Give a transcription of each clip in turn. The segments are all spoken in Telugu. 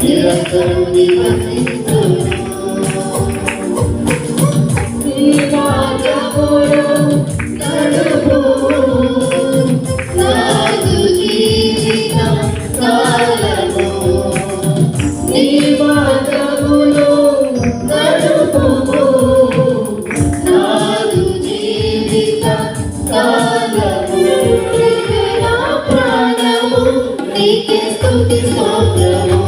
నిరంతరం నివసించును నీ మార్గములో కాలము నీ మార్గములో కాలము నా ప్రాణము నీకే స్తుతి స్తోత్రము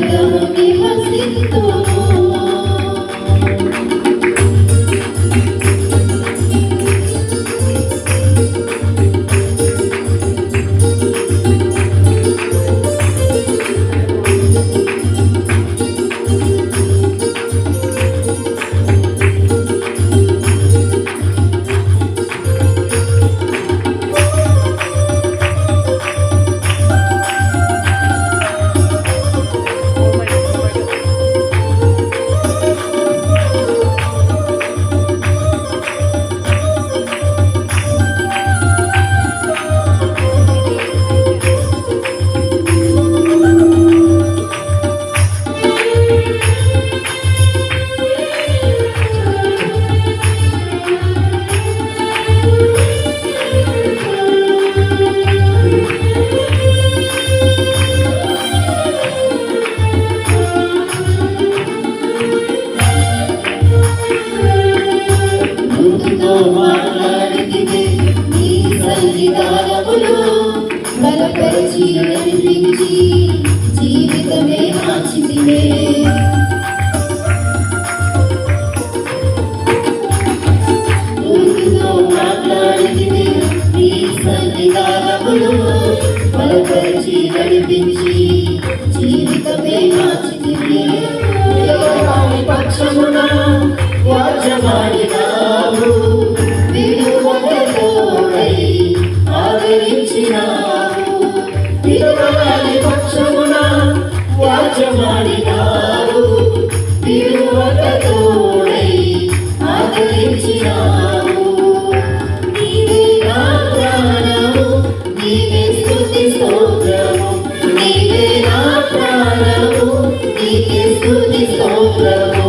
నిరంతరం నివసించును. ముందుతో మాట్లాడితివే నీ సన్నిధానములో బలపరిచి నడిపించి జీవితమే మార్చితివే ముందుతో మాట్లాడితివే నీ సన్నిధానములో బలపరిచి నడిపించి జీవితమే మార్చితివే పక్షమున వాచమాడినావు రాజమాడినారు విలువక తోడై ఆదరించినారు. నీవే నా ప్రాణము నీవే స్థుతి స్తోత్రము. నీవే నా ప్రాణము నీవే స్థుతి స్తోత్రము.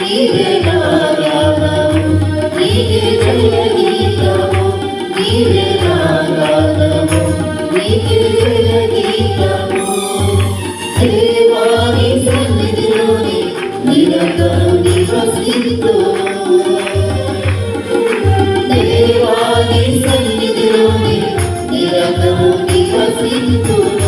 నీవే నా గానము నీవే జయ గీతము నీవే నా గానము నీవే Senhor, eu você sinto